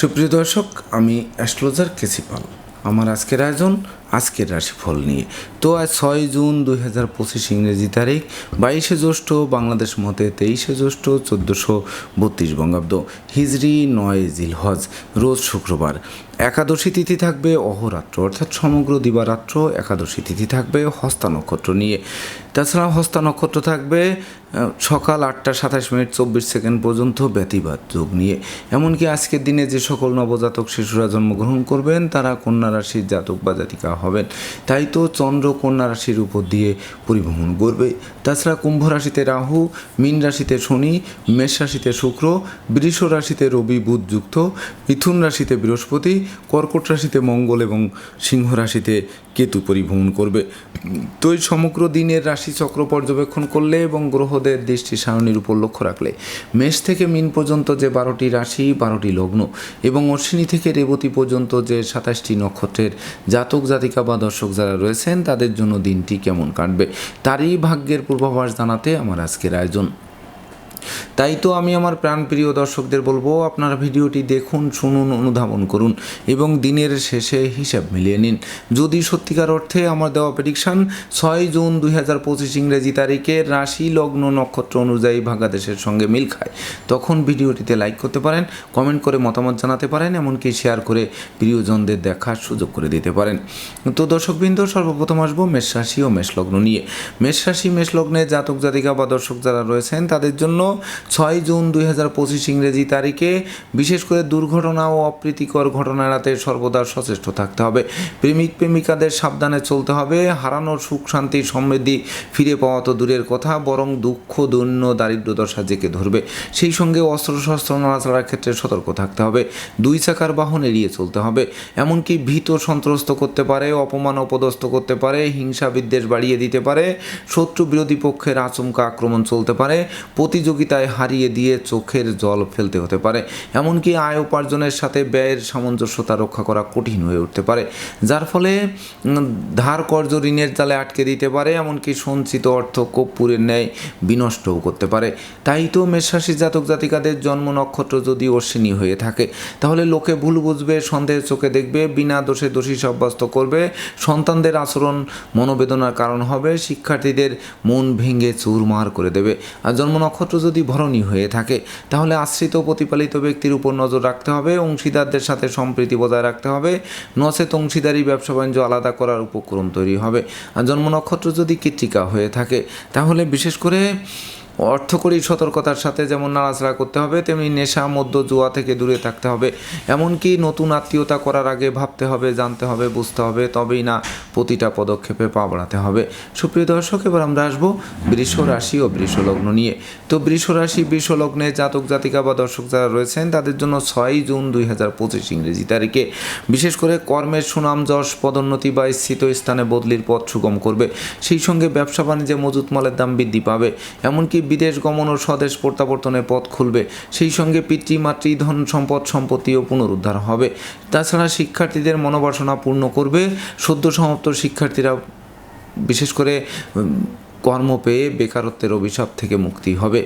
সুপ্রিয় দর্শক, আমি অ্যাস্ট্রোলজার কেসিপাল আমার আজকের আয়োজন, আজকের রাশিফল নিয়ে। তো আজ ছয় জুন দুই হাজার পঁচিশ ইংরেজি তারিখ, বাইশে জ্যৈষ্ঠ বাংলাদেশ মতে তেইশে জ্যৈষ্ঠ চোদ্দোশো বত্রিশ বঙ্গাব্দ। হিজড়ি নয় জিলহজ, রোজ শুক্রবার। একাদশী তিথি থাকবে অহরাত্র, অর্থাৎ সমগ্র দিবারাত্র একাদশী তিথি থাকবে হস্তা নক্ষত্র নিয়ে। তাছাড়া হস্তা নক্ষত্র থাকবে সকাল আটটা সাতাশ মিনিট চব্বিশ সেকেন্ড পর্যন্ত ব্যতিবাদ যোগ নিয়ে। এমনকি আজকের দিনে যে সকল নবজাতক শিশুরা জন্মগ্রহণ করবেন, তারা কন্যা রাশির জাতক বা জাতিকা হবেন। তাই তো চন্দ্র কন্যা রাশির উপর দিয়ে পরিভ্রমণ করবে। তাছাড়া কুম্ভ রাশিতে রাহু, মীন রাশিতে শনি, মেষ রাশিতে শুক্র, বৃষ রাশিতে রবি বুধ যুক্ত, মিথুন রাশিতে বৃহস্পতি কর্কট রাশিতে মঙ্গল এবং সিংহ রাশিতে কেতু পরিভ্রমণ করবে। তো এই সমগ্র দিনের রাশি চক্র পর্যবেক্ষণ করলে এবং গ্রহদের দৃষ্টি সারণীর উপর লক্ষ্য রাখলে মেষ থেকে মিন পর্যন্ত যে বারোটি রাশি, বারোটি লগ্ন এবং অশ্বিনী থেকে রেবতী পর্যন্ত যে সাতাশটি নক্ষত্রের জাতক, জাতিকা বা দর্শক যারা রয়েছেন, তাদের জন্য দিনটি কেমন কাটবে, তারই ভাগ্যের পূর্বাভাস জানাতে আমার আজকের আয়োজন। তাই তো আমি আমার প্রাণপ্রিয় দর্শকদের বলব, আপনারা ভিডিওটি দেখুন, শুনুন, অনুধাবন করুন এবং দিনের শেষে হিসাব মিলিয়ে নিন। যদি সত্যিকার অর্থে আমার দেওয়া প্রেডিকশান ছয় জুন দুই হাজার পঁচিশ ইংরেজি তারিখে রাশি লগ্ন নক্ষত্র অনুযায়ী ভাগাদেশের সঙ্গে মিল খায়, তখন ভিডিওটিতে লাইক করতে পারেন কমেন্ট করে মতামত জানাতে পারেন, এমনকি শেয়ার করে প্রিয়জনদের দেখার সুযোগ করে দিতে পারেন। তো দর্শকবৃন্দ, সর্বপ্রথম আসব মেষ রাশি ও মেষ লগ্ন নিয়ে। মেষ রাশি, মেষ লগ্নে জাতক জাতিকা বা দর্শক যারা রয়েছেন, তাদের জন্য ছয় জুন দুই হাজার পঁচিশ ইংরেজি তারিখে বিশেষ করে দুর্ঘটনা ও অপ্রীতিকর ঘটনা এড়াতে সর্বদা সচেষ্ট থাকতে হবে। প্রেমিক প্রেমিকাদের সাবধানে চলতে হবে। হারানোর সুখ, শান্তি, সমৃদ্ধি ফিরে পাওয়া তো দূরের কথা, বরং দুঃখ, দৈন্য দারিদ্র দশা জেকে ধরবে। সেই সঙ্গে অস্ত্র অস্ত্রশস্ত্র নাড়াচাড়ার ক্ষেত্রে সতর্ক থাকতে হবে। দুই চাকার বাহন এড়িয়ে চলতে হবে। এমনকি ভীত সন্ত্রস্ত করতে পারে, অপমান অপদস্থ করতে পারে, হিংসা বিদ্বেষ বাড়িয়ে দিতে পারে, শত্রু বিরোধী পক্ষের আচমকা আক্রমণ চলতে পারে প্রতিযোগিতায় হারিয়ে দিয়ে চোখের জল ফেলতে হতে পারে। এমনকি আয় উপার্জনের সাথে ব্যয়ের সামঞ্জস্যতা রক্ষা করা কঠিন হয়ে উঠতে পারে। যার ফলে ধার কর্জ ঋণের জালে আটকে দিতে পারে, এমনকি সঞ্চিত অর্থ কর্পূরের ন্যায় বিনষ্টও করতে পারে। তাই তো মেষরাশি জাতক জাতিকাদের জন্ম নক্ষত্র যদি অশ্বিনী হয়ে থাকে, তাহলে লোকে ভুল বুঝবে, সন্দেহের চোখে দেখবে, বিনা দোষে দোষী সাব্যস্ত করবে। সন্তানদের আচরণ মনোবেদনার কারণ হবে, শিক্ষার্থীদের মন ভেঙে চুরমার করে দেবে। আর জন্ম নক্ষত্র যদি ভরণী হয়ে থাকে, তাহলে আশ্রিত প্রতিপালিত ব্যক্তির উপর নজর রাখতে হবে, অংশীদারদের সাথে সম্প্রীতি বজায় রাখতে হবে, নচেত অংশীদারি ব্যবসা বাণিজ্য আলাদা করার উপক্রম তৈরি হবে। আর জন্ম নক্ষত্র যদি কৃত্রিকা হয়ে থাকে, তাহলে বিশেষ করে অর্থকরী সতর্কতার সাথে যেমন নাড়াচাড়া করতে হবে, তেমনি নেশা মধ্য জুয়া থেকে দূরে থাকতে হবে। এমনকি নতুন আত্মীয়তা করার আগে ভাবতে হবে, জানতে হবে, বুঝতে হবে, তবেই না প্রতিটা পদক্ষেপে পা বাড়াতে হবে। সুপ্রিয় দর্শক, এবার আমরা আসব বৃষ রাশি ও বৃষ লগ্ন নিয়ে। তো বৃষ রাশি, বৃষ লগ্নে জাতক, জাতিকা বা দর্শক যারা রয়েছেন, তাদের জন্য ছয়ই জুন দুই হাজার পঁচিশ ইংরেজি তারিখে। বিশেষ করে কর্মের সুনাম, যশ, পদোন্নতি বা স্থিত স্থানে বদলির পথ সুগম করবে। সেই সঙ্গে ব্যবসা বাণিজ্যে মজুত মালের দাম বৃদ্ধি পাবে। এমনকি বিদেশ গমন ও স্বদেশ প্রত্যাবর্তনের পথ খুলবে। সেই সঙ্গে পিতৃমাতৃ ধন সম্পদ সম্পত্তিও পুনরুদ্ধার হবে। তাছাড়া শিক্ষার্থীদের মনোবাসনা পূর্ণ করবে। সদ্য সমাপ্ত শিক্ষার্থীরা, বিশেষ করে কর্ম পেয়ে বেকারত্বের অভিশাপ থেকে মুক্তি হবে।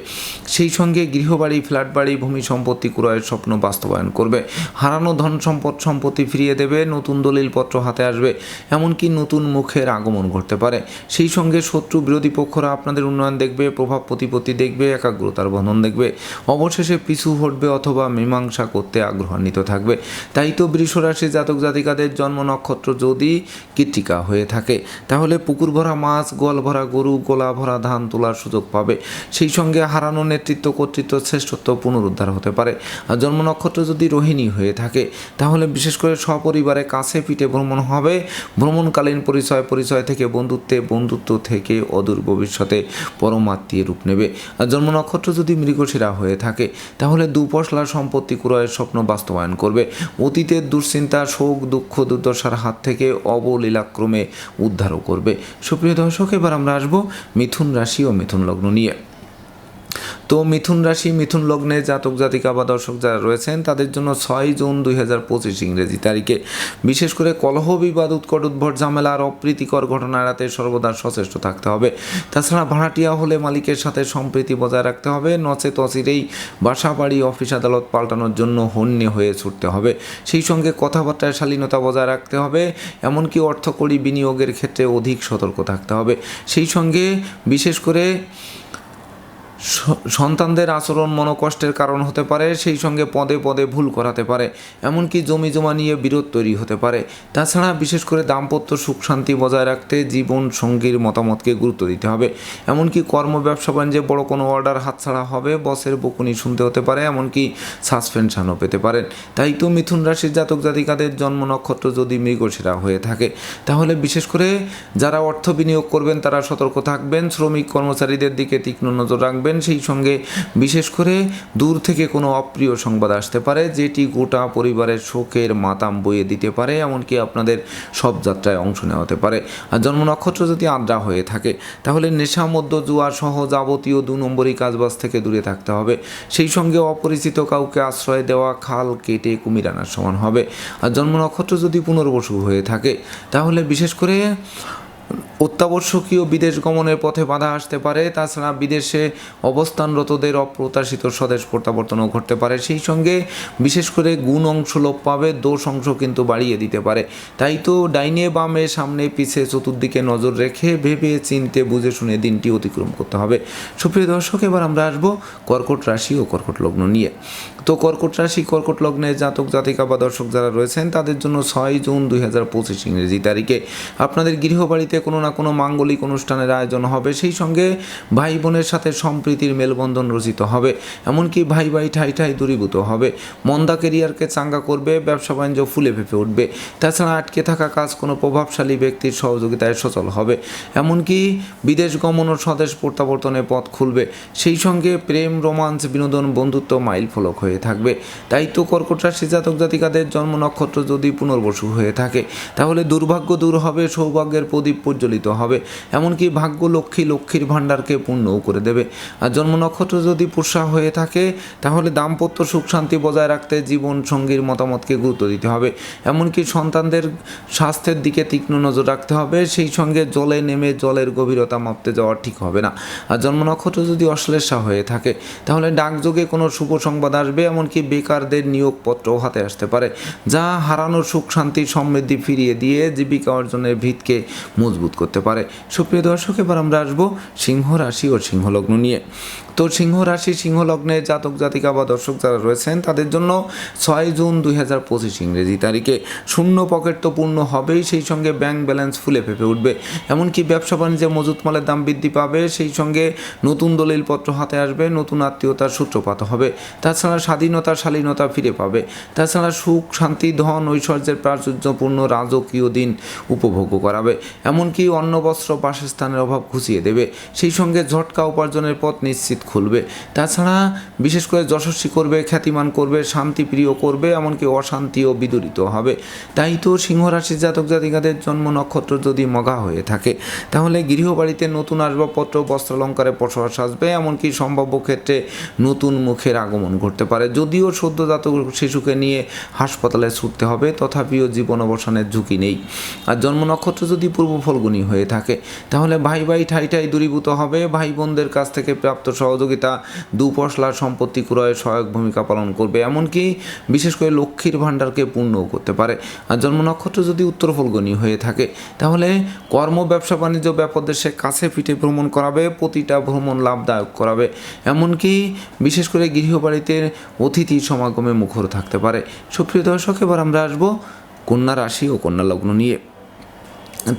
সেই সঙ্গে গৃহবাড়ি ফ্ল্যাট বাড়ি ভূমি সম্পত্তি ক্রয়ের স্বপ্ন বাস্তবায়ন করবে। হারানো ধন সম্পদ সম্পত্তি ফিরিয়ে দেবে, নতুন দলিলপত্র হাতে আসবে, এমনকি নতুন মুখের আগমন ঘটতে পারে। সেই সঙ্গে শত্রু বিরোধী পক্ষরা আপনাদের উন্নয়ন দেখবে, প্রভাব প্রতিপত্তি দেখবে, একাগ্রতার বন্ধন দেখবে। অবশেষে পিছু হটবে অথবা মীমাংসা করতে আগ্রহান্বিত থাকবে। তাই তো বৃষরাশি জাতক জাতিকাদের জন্ম নক্ষত্র যদি কৃত্তিকা হয়ে থাকে, তাহলে পুকুর ভরা মাছ গোয়াল ভরা গরু গোলা ভরা ধান তোলার সুযোগ পাবে। সেই সঙ্গে হারানো নেতৃত্ব কর্তৃত্ব শ্রেষ্ঠত্ব পুনরুদ্ধার হতে পারে। আর জন্ম নক্ষত্র যদি রোহিণী হয়ে থাকে, তাহলে বিশেষ করে সপরিবারে কাছে পিঠে ভ্রমণ হবে। ভ্রমণকালীন পরিচয় পরিচয় থেকে বন্ধুত্বে, বন্ধুত্ব থেকে অদূর ভবিষ্যতে পরমাত্মীয় রূপ নেবে। আর জন্ম নক্ষত্র যদি মৃগশিরা হয়ে থাকে, তাহলে দুপশলা সম্পত্তি ক্রয়ের স্বপ্ন বাস্তবায়ন করবে। অতীতের দুশ্চিন্তা, শোক, দুঃখ, দুর্দশার হাত থেকে অবলীলাক্রমে উদ্ধারও করবে। সুপ্রিয় দর্শক, এবার আমরা আসব মিথুন রাশি ও মিথুন লগ্ন নিয়ে। তো মিথুন রাশি, মিথুন লগ্নে জাতক, জাতিকা বা দর্শক যারা রয়েছেন, তাদের জন্য ছয় জুন দুই হাজার পঁচিশ ইংরেজি তারিখে। বিশেষ করে কলহ বিবাদ, উৎকট উদ্ভট ঝামেলা আর অপ্রীতিকর ঘটনা এড়াতে সর্বদা সচেষ্ট থাকতে হবে। তাছাড়া ভাড়াটিয়া হলে মালিকের সাথে সম্প্রীতি বজায় রাখতে হবে। নচে তচিরেই বাসা বাড়ি অফিস আদালত পাল্টানোর জন্য হন্যে হয়ে ছুটতে হবে। সেই সঙ্গে কথাবার্তায় শালীনতা বজায় রাখতে হবে। এমনকি অর্থকরী বিনিয়োগের ক্ষেত্রে অধিক সতর্ক থাকতে হবে। সেই সঙ্গে বিশেষ করে সন্তানদের আচরণ মনোকষ্টের কারণ হতে পারে, সেই সঙ্গে পদে পদে ভুল করাতে পারে, এমনকি জমি জমা নিয়ে বিরোধ তৈরি হতে পারে। তাছাড়া বিশেষ করে দাম্পত্য সুখ শান্তি বজায় রাখতে জীবন সঙ্গীর মতামতকে গুরুত্ব দিতে হবে। এমনকি কর্ম ব্যবসা বাণিজ্যে বড় কোনো অর্ডার হাতছাড়া হবে, বসের বকুনি শুনতে হতে পারে, এমনকি সাসপেনশনও পেতে পারেন। তাই তো মিথুন রাশির জাতক জাতিকাদের জন্ম নক্ষত্র যদি মৃগশিরা হয়ে থাকে, তাহলে বিশেষ করে যারা অর্থ বিনিয়োগ করবেন তারা সতর্ক থাকবেন, শ্রমিক কর্মচারীদের দিকে তীক্ষ্ণ নজর রাখবেন সেই সঙ্গে বিশেষ করে দূর থেকে কোনো অপ্রিয় সংবাদ আসতে পারে, যেটি গোটা পরিবারের শোকের মাতাম বইয়ে দিতে পারে, এমনকি আপনাদের সব যাত্রায় অংশ নেওয়া হতে পারে। আর জন্ম নক্ষত্র যদি আদ্রা হয়ে থাকে, তাহলে নেশা মধ্য জুয়া সহ যাবতীয় দু নম্বরই কাজবাজ থেকে দূরে থাকতে হবে। সেই সঙ্গে অপরিচিত কাউকে আশ্রয় দেওয়া, খাল কেটে কুমির আনার সমান হবে। আর জন্ম নক্ষত্র যদি পুনর্বসু হয়ে থাকে, তাহলে বিশেষ করে অত্যাবশ্যকীয় বিদেশ গমনের পথে বাধা আসতে পারে। তাছাড়া বিদেশে অবস্থানরতদের অপ্রত্যাশিত স্বদেশ প্রত্যাবর্তনও ঘটতে পারে। সেই সঙ্গে বিশেষ করে গুণ অংশ লোপ পাবে, দোষ অংশ কিন্তু বাড়িয়ে দিতে পারে। তাই তো ডাইনে বামে সামনে পিছে চতুর্দিকে নজর রেখে ভেবে চিনতে বুঝে শুনে দিনটি অতিক্রম করতে হবে। সুপ্রিয় দর্শক, এবার আমরা আসব কর্কট রাশি ও কর্কট লগ্ন নিয়ে। তো কর্কট রাশি, কর্কট লগ্নে জাতক, জাতিকা বা দর্শক যারা রয়েছেন, তাদের জন্য ছয় জুন দুই হাজার পঁচিশ ইংরেজি তারিখে। আপনাদের গৃহবাড়িতে কোনো না কোনো মাঙ্গলিক অনুষ্ঠানের আয়োজন হবে, সেই সঙ্গে ভাই বোনের সাথে সম্প্রীতির মেলবন্ধন রচিত হবে। এমনকি ভাই ভাই ঠাই ঠাই দূরীভূত হবে। মন্দা কেরিয়ারকে চাঙ্গা করবে, ব্যবসা বাণিজ্য ফুলে ফেঁপে উঠবে। তাছাড়া আটকে থাকা কাজ কোনো প্রভাবশালী ব্যক্তির সহযোগিতায় সচল হবে। এমনকি বিদেশ গমন ও স্বদেশ প্রত্যাবর্তনে পথ খুলবে। সেই সঙ্গে প্রেম রোমান্স বিনোদন, বন্ধুত্ব মাইল ফলক হয়ে থাকবে। তাই তো কর্কট রাশি জাতক জাতিকাদের জন্ম নক্ষত্র যদি পুনর্বসু হয়ে থাকে, তাহলে দুর্ভাগ্য দূর হবে, সৌভাগ্যের প্রদীপ প্রজ্বলিত হবে। এমনকি ভাগ্য লক্ষ্মী লক্ষ্মীর ভাণ্ডারকে পূর্ণও করে দেবে। আর জন্ম নক্ষত্র যদি পুষা হয়ে থাকে, তাহলে দাম্পত্য সুখ শান্তি বজায় রাখতে জীবন সঙ্গীর মতামতকে গুরুত্ব দিতে হবে। এমনকি সন্তানদের স্বাস্থ্যের দিকে তীক্ষ্ণ নজর রাখতে হবে। সেই সঙ্গে জলে নেমে জলের গভীরতা মাপতে যাওয়া ঠিক হবে না। আর জন্ম নক্ষত্র যদি অশ্লেষা হয়ে থাকে, তাহলে ডাকযোগে কোনো শুভ সংবাদ আসবে, এমনকি বেকারদের নিয়োগপত্রও হাতে আসতে পারে। যা হারানোর সুখ শান্তি সমৃদ্ধি ফিরিয়ে দিয়ে জীবিকা অর্জনের ভিতকে মজবুত করতে পারে। সুপ্রিয় দর্শক, এবার আমরা আসব সিংহ রাশি ও সিংহ লগ্ন নিয়ে। তো সিংহ রাশি সিংহ লগ্নে জাতক, জাতিকা বা দর্শক যারা রয়েছেন, তাদের জন্য ছয় জুন দুই হাজার পঁচিশ ইংরেজি তারিখে। শূন্য পকেট তো পূর্ণ হবেই, সেই সঙ্গে ব্যাংক ব্যালেন্স ফুলে ফেপে উঠবে। এমনকি ব্যবসা বাণিজ্যে মজুত মালের দাম বৃদ্ধি পাবে, সেই সঙ্গে নতুন দলিলপত্র হাতে আসবে, নতুন আত্মীয়তার সূত্রপাত হবে। তাছাড়া স্বাধীনতা, শালীনতা ফিরে পাবে। তাছাড়া সুখ, শান্তি, ধন, ঐশ্বর্যের প্রাচুর্যপূর্ণ রাজকীয় দিন উপভোগ করাবে। এমনকি অন্ন বস্ত্র বাসস্থানের অভাব ঘুষিয়ে দেবে। সেই সঙ্গে ঝটকা উপার্জনের পথ নিশ্চিত খুলবে। তাছাড়া বিশেষ করে যশস্বী করবে, খ্যাতিমান করবে, শান্তিপ্রিয় করবে, এমনকি অশান্তিও বিদরিত হবে। তাই তো সিংহ রাশির জাতক জাতিকাদের জন্ম নক্ষত্র যদি মগা হয়ে থাকে, তাহলে গৃহবাড়িতে নতুন আসবাবপত্র, বস্ত্রালঙ্কারে বসবাস আসবে, এমনকি সম্ভাব্য ক্ষেত্রে নতুন মুখের আগমন ঘটতে পারে। যদিও সদ্যজাত শিশুকে নিয়ে হাসপাতালে ছুটতে হবে, তথাপিও জীবন অবসানের ঝুঁকি নেই। আর জন্ম নক্ষত্র যদি পূর্ব ফলগুনি হয়ে থাকে। তাহলে ভাই ভাই ঠাই ঠাই দূরীভূত হবে। ভাই বোনদের কাছ থেকে প্রাপ্ত সহযোগিতা দুপশলার সম্পত্তি ক্রয়ে সহায়ক ভূমিকা পালন করবে। এমনকি বিশেষ করে লক্ষ্মীর ভাণ্ডারকে পূর্ণ করতে পারে। আর জন্ম নক্ষত্র যদি উত্তর ফলগুনি হয়ে থাকে, তাহলে কর্ম, ব্যবসা, বাণিজ্য ব্যাপারদেশে কাছে পিঠে ভ্রমণ করাবে, প্রতিটা ভ্রমণ লাভদায়ক করাবে। এমনকি বিশেষ করে গৃহবাড়িতে অতিথি সমাগমে মুখর থাকতে পারে। সুপ্রিয় দর্শক, এবার আমরা আসব কন্যা রাশি ও কন্যা লগ্ন নিয়ে।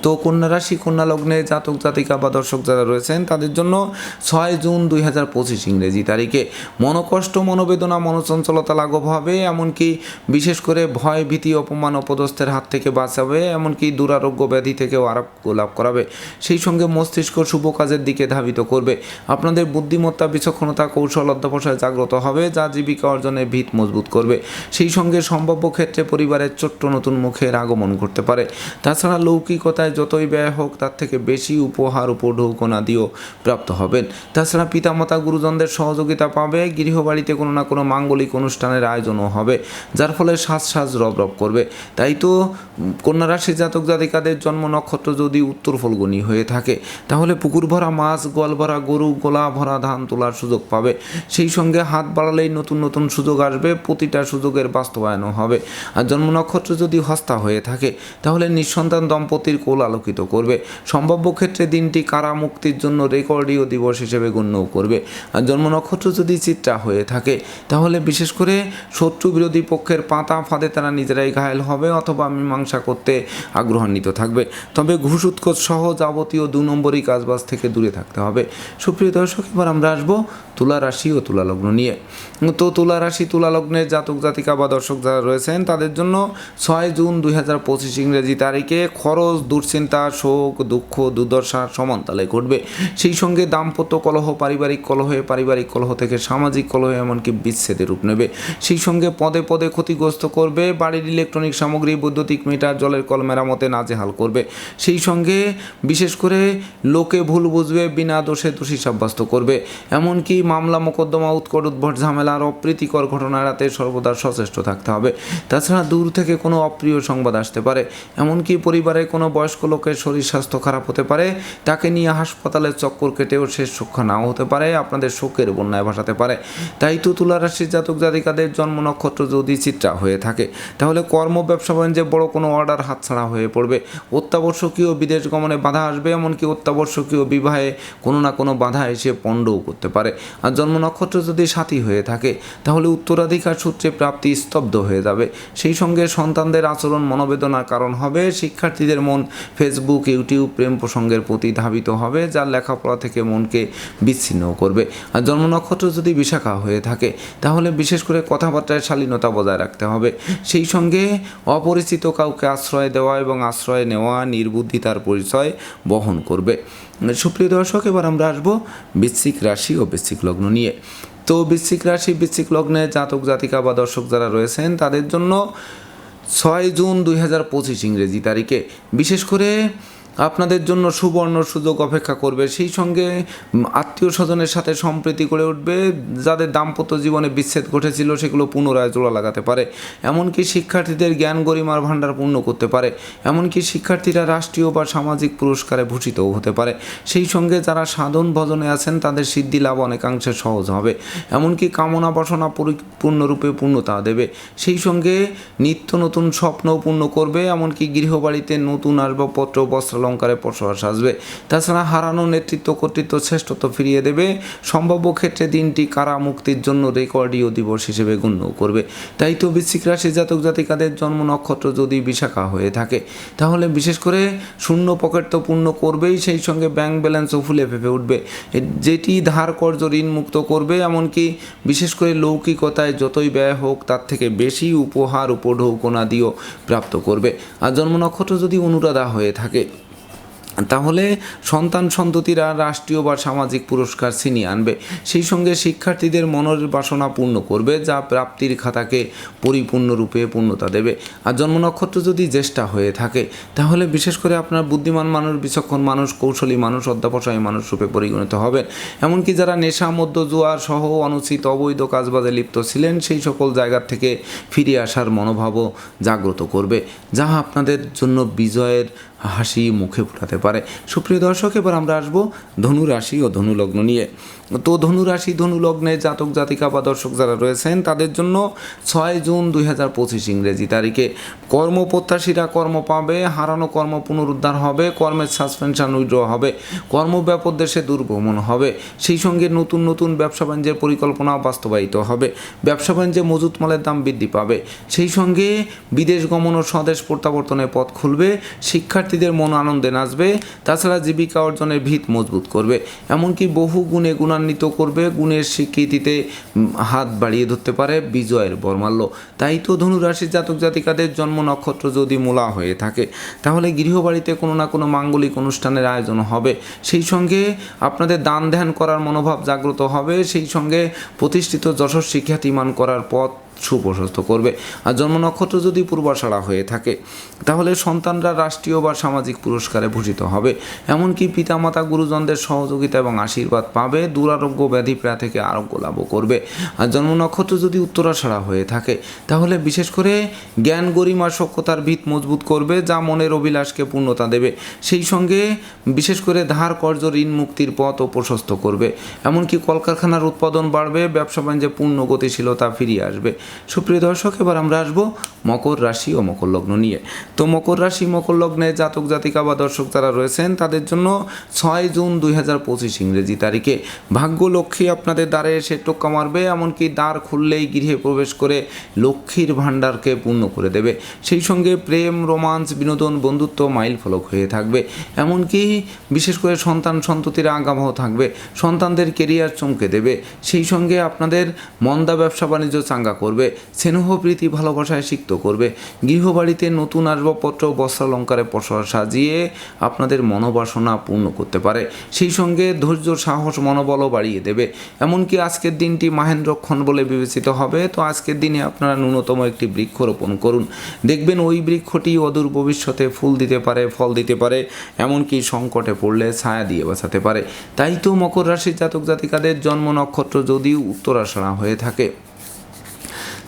তো কন্যা রাশি, কন্যা লগ্নে জাতক, জাতিকা বা দর্শক যারা রয়েছেন, তাদের জন্য ছয় জুন দুই হাজার পঁচিশ ইংরেজি তারিখে মনোকষ্ট, মনোবেদনা, মনোচঞ্চলতা লাঘব হবে, এমনকি বিশেষ করে ভয়, ভীতি, অপমান, অপদস্থের হাত থেকে বাঁচাবে, এমনকি দুরারোগ্য ব্যাধি থেকেও আরোগ্য লাভ করাবে। সেই সঙ্গে মস্তিষ্ক শুভ কাজের দিকে ধাবিত করবে। আপনাদের বুদ্ধিমত্তা, বিচক্ষণতা, কৌশল অধ্যবসায় জাগ্রত হবে, যা জীবিকা অর্জনের ভিত মজবুত করবে। সেই সঙ্গে সম্ভাব্য ক্ষেত্রে পরিবারের ছোট্ট নতুন মুখের আগমন ঘটতে পারে। তাছাড়া লৌকিকতা লৌকিকতায় যতই ব্যয় হোক, তার থেকে বেশি উপহার উপঢৌকনাদিও প্রাপ্ত হবেন। তাছাড়া পিতামাতা গুরুজনদের সহযোগিতা পাবে, গৃহবাড়িতে কোনো না কোনো মাঙ্গলিক অনুষ্ঠানের আয়োজনও হবে, যার ফলে সাজ সাজ রব রব করবে। তাই তো, কন্যা রাশি জাতক জাতিকাদের জন্ম নক্ষত্র যদি উত্তর ফলগুনি হয়ে থাকে, তাহলে পুকুর ভরা মাছ গোয়াল ভরা গরু গোলা ভরা ধান তোলার সুযোগ পাবে। সেই সঙ্গে হাত বাড়ালেই নতুন নতুন সুযোগ আসবে, প্রতিটা সুযোগের বাস্তবায়নও হবে। আর জন্ম নক্ষত্র যদি হস্তা হয়ে থাকে, তাহলে নিঃসন্তান দম্পতির কোল আলোকিত করবে। সম্ভাব্য ক্ষেত্রে দিনটি কারা মুক্তির জন্য রেকর্ডীয় দিবস হিসেবে গণ্য করবে। আর জন্ম নক্ষত্র যদি চিত্রা হয়ে থাকে, তাহলে বিশেষ করে শত্রু বিরোধী পক্ষের পাতা ফাঁদে তারা নিজেরাই ঘায়েল হবে অথবা মীমাংসা করতে আগ্রহান্বিত থাকবে। তবে ঘুষ, উৎকোচ সহ যাবতীয় দু নম্বরই কাজবাজ থেকে দূরে থাকতে হবে। সুপ্রিয় দর্শক, এবার আমরা আসব তুলা রাশি ও তুলা লগ্ন নিয়ে। তো তুলা রাশি, তুলা লগ্নের জাতক, জাতিকা বা দর্শক যারা রয়েছেন, তাদের জন্য ছয় জুন দুই হাজার পঁচিশ ইংরেজি তারিখে খরচ দুশ্চিন্তা, শোক, দুঃখ, দুর্দশা সমান্তালে ঘটবে। সেই সঙ্গে দাম্পত্য কলহ, পারিবারিক কলহে, পারিবারিক কলহ থেকে সামাজিক কলহ এমনকি বিচ্ছেদের রূপ নেবে। সেই সঙ্গে পদে পদে ক্ষতিগ্রস্ত করবে, বাড়ির ইলেকট্রনিক সামগ্রী, বৈদ্যুতিক মিটার, জলের কল মেরামতে নাজেহাল করবে। সেই সঙ্গে বিশেষ করে লোকে ভুল বুঝবে, বিনা দোষে দোষী সাব্যস্ত করবে। এমনকি মামলা, মোকদ্দমা, উৎকট, উদ্ভট ঝামেলা আর অপ্রীতিকর ঘটনা এড়াতে সর্বদা সচেষ্ট থাকতে হবে। তাছাড়া দূর থেকে কোনো অপ্রিয় সংবাদ আসতে পারে। এমনকি পরিবারের কোনো বয়স্ক লোকের শরীর স্বাস্থ্য খারাপ হতে পারে, তাকে নিয়ে হাসপাতালে চক্কর কেটেও শেষ সুখ নাও হতে পারে, আপনাদের শোকের বন্যায় ভাসাতে পারে। তাই তো তুলা রাশির জাতক জাতিকাদের জন্ম নক্ষত্র যদি চিত্রা হয়ে থাকে, তাহলে কর্ম, ব্যবসা, বাণিজ্যে বড় কোনো অর্ডার হাতছাড়া হয়ে পড়বে। অত্যাবশ্যকীয় বিদেশ গমনে বাধা আসবে, এমনকি অত্যাবশ্যকীয় বিবাহে কোনো না কোনো বাধা এসে পণ্ডও করতে পারে। আর জন্ম নক্ষত্র যদি সাথী হয়ে থাকে, তাহলে উত্তরাধিকার সূত্রে প্রাপ্তি স্তব্ধ হয়ে যাবে। সেই সঙ্গে সন্তানদের আচরণ মনোবেদনার কারণ হবে, শিক্ষার্থীদের মন ফেসবুক, ইউটিউব প্রেম প্রসঙ্গের প্রতি ধাবিত হবে যা লেখাপড়া থেকে মনকে বিচ্ছিন্ন করবে। আর জন্ম নক্ষত্র যদি বিশাখা হয়ে থাকে, তাহলে বিশেষ করে কথাবার্তায় শালীনতা বজায় রাখতে হবে। সেই সঙ্গে অপরিচিত কাউকে আশ্রয় দেওয়া এবং আশ্রয় নেওয়া নির্বুদ্ধিতার পরিচয় বহন করবে। সুপ্রিয় দর্শক, এবার আমরা আসব বৃশ্চিক রাশি ও বৃশ্চিক লগ্ন নিয়ে। তো বৃশ্চিক রাশি, বৃশ্চিক লগ্নে জাতক জাতিকা বা দর্শক যারা রয়েছেন, তাদের জন্য ছয় জুন দুই হাজার পঁচিশ ইংরেজি তারিখে। বিশেষ করে আপনাদের জন্য সুবর্ণ সুযোগ অপেক্ষা করবে। সেই সঙ্গে আত্মীয় স্বজনের সাথে সম্প্রীতি গড়ে উঠবে। যাদের দাম্পত্য জীবনে বিচ্ছেদ ঘটেছিল, সেগুলো পুনরায় জোড়া লাগাতে পারে। এমনকি শিক্ষার্থীদের জ্ঞান গরিমার ভাণ্ডার পূর্ণ করতে পারে। এমনকি শিক্ষার্থীরা রাষ্ট্রীয় বা সামাজিক পুরস্কারে ভূষিতও হতে পারে। সেই সঙ্গে যারা সাধন ভজনে আছেন, তাদের সিদ্ধি লাভ অনেকাংশে সহজ হবে। এমনকি কামনা বাসনা পরিপূর্ণরূপে পূর্ণতা দেবে। সেই সঙ্গে নিত্য নতুন স্বপ্নও পূর্ণ করবে। এমনকি গৃহবাড়িতে নতুন আসবাবপত্র বস্ত্রালঙ্কারে পরশোয়াশ আসবে তাছাড়া হারানো নেতৃত্ব কর্তৃত্ব শ্রেষ্ঠত্ব ফিরিয়ে দেবে। সম্ভাব্য ক্ষেত্রে দিনটি কারা মুক্তির জন্য রেকর্ডীয় দিবস হিসেবে গণ্য করবে? তাই তো বৃশ্চিক রাশি জাতক জাতিকাদের জন্ম নক্ষত্র যদি বিশাখা হয়ে থাকে, তাহলে বিশেষ করে শূন্য পকেট তো পূর্ণ করবেই, সেই সঙ্গে ব্যাংক ব্যালেন্সও ফুলে ফেপে উঠবে। যেটি ধার কর্য ঋণ মুক্ত করবে, এমনকি বিশেষ করে লৌকিকতায় যতই ব্যয় হোক, তার থেকে বেশি উপহার উপঢৌকনাদিও প্রাপ্ত করবে। আর জন্ম নক্ষত্র যদি অনুরাধা হয়ে থাকে তাহলে সন্তান সন্ততিরা রাষ্ট্রীয় বা সামাজিক পুরস্কার ছিনিয়ে আনবে। সেই সঙ্গে শিক্ষার্থীদের মনের বাসনা পূর্ণ করবে, যা প্রাপ্তির খাতাকে পরিপূর্ণরূপে পূর্ণতা দেবে। আর জন্ম নক্ষত্র যদি জ্যেষ্ঠা হয়ে থাকে, তাহলে বিশেষ করে আপনার বুদ্ধিমান মানুষ, বিচক্ষণ মানুষ, কৌশলী মানুষ অধ্যাপসায়ী মানুষ রূপে পরিগণিত হবে এমনকি যারা নেশা মধ্য জুয়ার সহ অনুচিত অবৈধ কাজবাজে লিপ্ত ছিলেন, সেই সকল জায়গার থেকে ফিরে আসার মনোভাবও জাগ্রত করবে যা আপনাদের জন্য বিজয়ের হাসি মুখে ফোটাতে পারে। সুপ্রিয় দর্শক, এবার আমরা আসব ধনু রাশি ও ধনু লগ্ন নিয়ে। তো ধনু রাশি ধনু লগ্নে জাতক, জাতিকা বা দর্শক যারা রয়েছেন, তাদের জন্য ছয় জুন দুই হাজার পঁচিশ ইংরেজি তারিখে কর্মপ্রত্যাশীরা কর্ম পাবে, হারানো কর্ম পুনরুদ্ধার হবে, কর্মের সাসপেনশন উইড্র হবে কর্মব্যাপক দেশে দুর্গমন হবে, সেই সঙ্গে নতুন নতুন ব্যবসা বাণিজ্যের পরিকল্পনা বাস্তবায়িত হবে, ব্যবসা বাণিজ্যে মজুত মালের দাম বৃদ্ধি পাবে, সেই সঙ্গে বিদেশ গমন ও স্বদেশ প্রত্যাবর্তনের পথ খুলবে, শিক্ষার্থীদের মন আনন্দে নাচবে, তাছাড়া জীবিকা অর্জনের ভিত মজবুত করবে, এমনকি বহু গুণে গুণান্বিত করবে গুণের স্বীকৃতিতে হাত বাড়িয়ে ধরতে পারে বিজয়ের বর্মাল্য। তাই তো ধনুরাশির জাতক জাতিকাদের জন্ম নক্ষত্র যদি মূলা হয়ে থাকে, তাহলে গৃহবাড়িতে কোনো না কোনো মাঙ্গলিক অনুষ্ঠানের আয়োজন হবে। সেই সঙ্গে আপনাদের দান ধ্যান করার মনোভাব জাগ্রত হবে। সেই সঙ্গে প্রতিষ্ঠিত যশস্বী খ্যাতিমান করার পথ সুপ্রশস্ত করবে। আর জন্ম নক্ষত্র যদি পূর্বাষাড়া হয়ে থাকে, তাহলে সন্তানরা রাষ্ট্রীয় বা সামাজিক পুরস্কারে ভূষিত হবে। এমনকি পিতামাতা, গুরুজনদের সহযোগিতা এবং আশীর্বাদ পাবে, দুরারোগ্য ব্যাধি প্রায় থেকে আরোগ্য লাভও করবে। আর জন্ম নক্ষত্র যদি উত্তরাষাড়া হয়ে থাকে, তাহলে বিশেষ করে জ্ঞান, গরিমা সক্ষতার ভিত মজবুত করবে, যা মনের অভিলাষকে পূর্ণতা দেবে। সেই সঙ্গে বিশেষ করে ধার কর্য ঋণ মুক্তির পথ ও প্রশস্ত করবে। এমনকি কলকারখানার উৎপাদন বাড়বে, ব্যবসা বাণিজ্যে পূর্ণ গতিশীলতা ফিরিয়ে আসবে। সুপ্রিয় দর্শক, এবার আমরা আসব মকর রাশি ও মকর লগ্ন নিয়ে। তো মকর রাশি, মকর লগ্নে জাতক, জাতিকা বা দর্শক যারা রয়েছেন, তাদের জন্য ছয় জুন দুই হাজার পঁচিশ ইংরেজি তারিখে। ভাগ্য লক্ষ্মী আপনাদের দ্বারে এসে টোক্কা মারবে, এমনকি দ্বার খুললেই গৃহে প্রবেশ করে লক্ষ্মীর ভাণ্ডারকে পূর্ণ করে দেবে। সেই সঙ্গে প্রেম রোমান্স বিনোদন, বন্ধুত্ব মাইল ফলক হয়ে থাকবে। এমনকি বিশেষ করে সন্তান, সন্ততির আগামহ থাকবে। সন্তানদের কেরিয়ার চমকে দেবে। সেই সঙ্গে আপনাদের মন্দা ব্যবসা বাণিজ্য চাঙ্গা করবে। স্নেহ, প্রীতি, ভালোবাসায় সিক্ত করবে। গৃহবাড়িতে নতুন আসবাবপত্র বস্ত্রালঙ্কারে পসরা সাজিয়ে আপনাদের মনোবাসনা পূর্ণ করতে পারে। সেই সঙ্গে ধৈর্য, সাহস, মনোবলও বাড়িয়ে দেবে। এমনকি আজকের দিনটি মাহেন্দ্রক্ষণ বলে বিবেচিত হবে। তো আজকের দিনে আপনারা ন্যূনতম একটি বৃক্ষ রোপণ করুন। দেখবেন ওই বৃক্ষটি অদূর ভবিষ্যতে ফুল দিতে পারে, ফল দিতে পারে, এমনকি সংকটে পড়লে ছায়া দিয়ে বাঁচাতে পারে। তাই তো মকর রাশির জাতক জাতিকাদের জন্ম নক্ষত্র যদিও উত্তরাষাড়া হয়ে থাকে।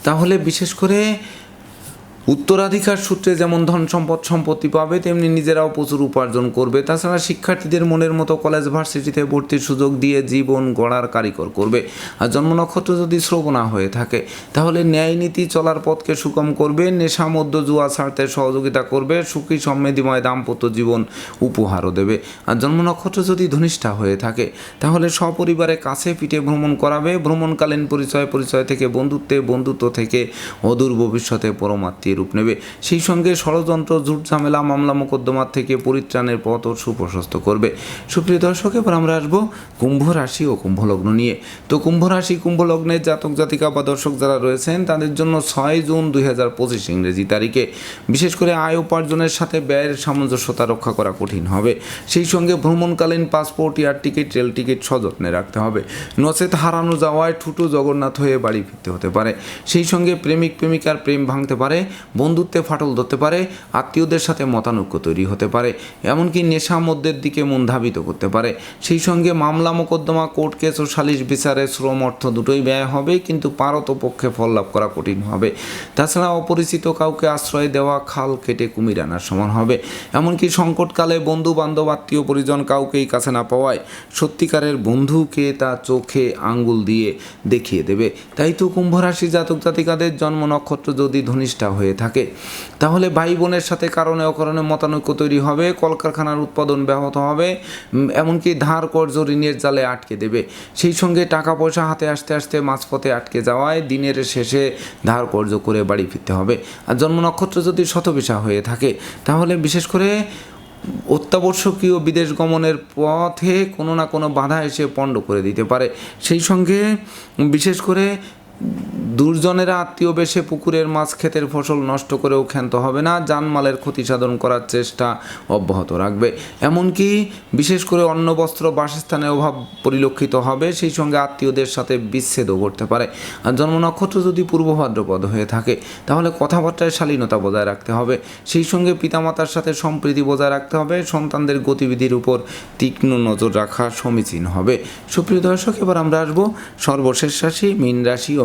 তাহলে বিশেষ করে উত্তরাধিকার সূত্রে যেমন ধন সম্পদ সম্পত্তি পাবে, তেমনি নিজেরাও প্রচুর উপার্জন করবে। তাছাড়া শিক্ষার্থীদের মনের মতো কলেজ ভার্সিটিতে ভর্তির সুযোগ দিয়ে জীবন গড়ার কারিকর করবে। আর জন্ম নক্ষত্র যদি শ্রবণা হয়ে থাকে, তাহলে ন্যায় নীতি চলার পথকে সুগম করবে, নেশা মধ্য জুয়া ছাড়তে সহযোগিতা করবে, সুখী সমৃদ্ধিময় দাম্পত্য জীবন উপহারও দেবে। আর জন্ম নক্ষত্র যদি ধনিষ্ঠা হয়ে থাকে, তাহলে সপরিবারে কাছে পিঠে ভ্রমণ করাবে। ভ্রমণকালীন পরিচয় পরিচয় থেকে বন্ধুত্বে, বন্ধুত্ব থেকে অদূর ভবিষ্যতে পরমাত্মীয় রূপ নেবে। সেই সঙ্গে ষড়যন্ত্র, ঝুট ঝামেলা, মামলা মোকদ্দমার থেকে পরিত্রাণের পথ ও সুপ্রশস্ত করবে। সুপ্রিয় দর্শক, এবার আমরা আসব কুম্ভ রাশি ও কুম্ভ লগ্ন নিয়ে। তো কুম্ভ রাশি কুম্ভ লগ্নের জাতক, জাতিকা বা দর্শক যারা রয়েছেন, তাদের জন্য ছয় জুন দুই হাজার পঁচিশ ইংরেজি তারিখে। বিশেষ করে আয় উপার্জনের সাথে ব্যয়ের সামঞ্জস্যতা রক্ষা করা কঠিন হবে। সেই সঙ্গে ভ্রমণকালীন passport, air ticket, rail ticket সযত্নে রাখতে হবে। নচেত হারানো যাওয়ায় ঠুটু জগন্নাথ হয়ে বাড়ি ফিরতে হতে পারে। সেই সঙ্গে প্রেমিক, প্রেমিকার প্রেম ভাঙতে পারে। বন্ধুত্বে ফাটল ধরতে পারে, আত্মীয়দের সাথে মতানৈক্য তৈরি হতে পারে, এমনকি নেশা মধ্যের দিকে মন ধাবিত করতে পারে। সেই সঙ্গে মামলা, মোকদ্দমা, কোর্ট কেস ও সালিশ বিচারে শ্রম অর্থ দুটোই ব্যয় হবে, কিন্তু পারত পক্ষে ফল লাভ করা কঠিন হবে। তাছাড়া অপরিচিত কাউকে আশ্রয় দেওয়া, খাল কেটে কুমির আনার সমান হবে। এমনকি সংকটকালে বন্ধু বান্ধব আত্মীয় পরিজন কাউকেই কাছে না পাওয়ায় সত্যিকারের বন্ধুকে তা চোখে আঙ্গুল দিয়ে দেখিয়ে দেবে। তাই তো কুম্ভ রাশি জাতক জাতিকাদের জন্ম নক্ষত্র যদি ধনিষ্ঠা হয়ে থাকে। তাহলে ভাই বোনের সাথে কারণে অকারণে মতানৈক্য তৈরি হবে, কলকারখানার উৎপাদন ব্যাহত হবে এমনকি ধার কর্জ ঋণের জালে আটকে দেবে। সেই সঙ্গে টাকা পয়সা হাতে আসতে আসতে মাঝপথে আটকে যাওয়ায় দিনের শেষে ধার কর্জ করে বাড়ি ফিরতে হবে। আর জন্ম নক্ষত্র যদি শতবিশা হয়ে থাকে, তাহলে বিশেষ করে অত্যাবশ্যকীয় বিদেশ গমনের পথে কোনো না কোনো বাধা এসে পণ্ড করে দিতে পারে। সেই সঙ্গে বিশেষ করে দুর্জনেরা আত্মীয় বেশে পুকুরের মাছ ক্ষেতের ফসল নষ্ট করেও ক্ষান্ত হবে না, জানমালের ক্ষতি সাধন করার চেষ্টা অব্যাহত রাখবে। এমনকি বিশেষ করে অন্ন, বস্ত্র বাসস্থানের অভাব পরিলক্ষিত হবে, সেই সঙ্গে আত্মীয়দের সাথে বিচ্ছেদও ঘটতে পারে। আর জন্ম নক্ষত্র যদি পূর্ব ভাদ্রপদ হয়ে থাকে, তাহলে কথাবার্তায় শালীনতা বজায় রাখতে হবে। সেই সঙ্গে পিতামাতার সাথে সম্প্রীতি বজায় রাখতে হবে, সন্তানদের গতিবিধির উপর তীক্ষ্ণ নজর রাখা সমীচীন হবে। সুপ্রিয় দর্শক, এবার আমরা আসব সর্বশেষ রাশি, মীন রাশি ও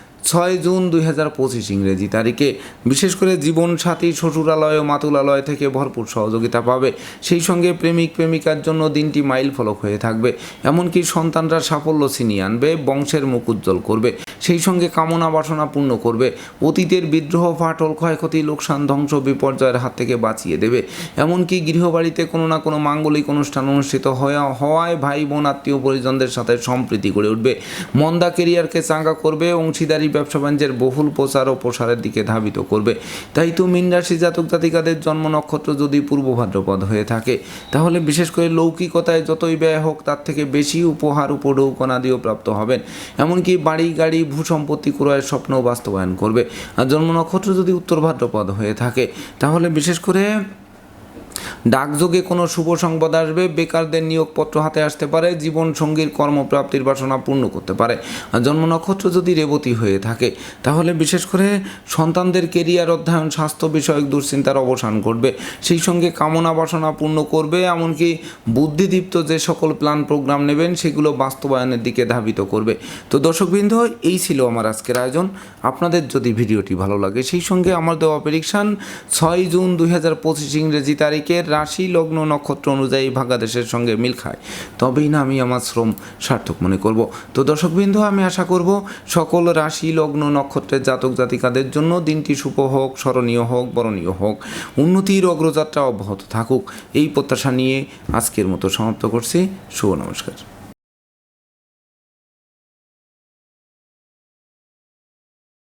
ছয় জুন দুই হাজার পঁচিশ ইংরেজি তারিখে। বিশেষ করে জীবনসাথী, শ্বশুরালয় ও মাতুলালয় থেকে ভরপুর সহযোগিতা পাবে। সেই সঙ্গে প্রেমিক প্রেমিকার জন্য দিনটি মাইল ফলক হয়ে থাকবে। এমনকি সন্তানরা সাফল্য ছিনিয়ে আনবে, বংশের মুখ উজ্জ্বল করবে। সেই সঙ্গে কামনা বাসনা পূর্ণ করবে। অতীতের বিদ্রোহ, ফাটল, ক্ষয়ক্ষতি, লোকসান, ধ্বংস, বিপর্যয়ের হাত থেকে বাঁচিয়ে দেবে। এমনকি গৃহবাড়িতে কোনো না কোনো মাঙ্গলিক অনুষ্ঠান অনুষ্ঠিত হওয়া হওয়ায় ভাই বোন আত্মীয় পরিজনদের সাথে সম্প্রীতি গড়ে উঠবে। মন্দা কেরিয়ারকে চাঙ্গা করবে, অংশীদারি ব্যবসা বাণিজ্যের বহুল প্রচার ও প্রসারের দিকে ধাবিত করবে। তাই তো মীন রাশি জাতক জাতিকাদের জন্ম নক্ষত্র যদি পূর্ব ভাদ্রপদ হয়ে থাকে, তাহলে বিশেষ করে লৌকিকতায় যতই ব্যয় হোক, তার থেকে বেশি উপহার উপঢৌকনাদিও প্রাপ্ত হবেন। এমনকি বাড়ি, গাড়ি ভূ সম্পত্তি ক্রয়ের স্বপ্নও বাস্তবায়ন করবে। আর জন্ম নক্ষত্র যদি উত্তর ভাদ্রপদ হয়ে থাকে, তাহলে বিশেষ করে ডাকযোগে কোনো শুভ সংবাদ আসবে, বেকারদের নিয়োগপত্র হাতে আসতে পারে জীবন সঙ্গীর কর্মপ্রাপ্তির বাসনা পূর্ণ করতে পারে। জন্ম নক্ষত্র যদি রেবতী হয়ে থাকে, তাহলে বিশেষ করে সন্তানদের কেরিয়ার অধ্যয়ন, স্বাস্থ্য বিষয়ক দুশ্চিন্তার অবসান ঘটবে। সেই সঙ্গে কামনা বাসনা পূর্ণ করবে, এমনকি বুদ্ধিদীপ্ত যে সকল প্ল্যান প্রোগ্রাম নেবেন, সেগুলো বাস্তবায়নের দিকে ধাবিত করবে। তো দর্শকবৃন্দ, এই ছিল আমার আজকের আয়োজন। আপনাদের যদি ভিডিওটি ভালো লাগে, সেই সঙ্গে আমার দেওয়া প্রেডিকশান ছয় জুন দুই হাজার পঁচিশ ইংরেজি তারিখের রাশি লগ্ন নক্ষত্র অনুযায়ী ভাগাদেশের সঙ্গে মিল খায়। তবেই না আমি আমার শ্রম সার্থক মনে করব। তো দর্শকবৃন্দ, আমি আশা করব সকল রাশি লগ্ন নক্ষত্রের জাতক জাতিকাদের জন্য দিনটি শুভ হোক, স্মরণীয় হোক, বরণীয় হোক। উন্নতির অগ্রযাত্রা অব্যাহত থাকুক। এই প্রত্যাশা নিয়ে আজকের মতো সমাপ্ত করছি। শুভ নমস্কার।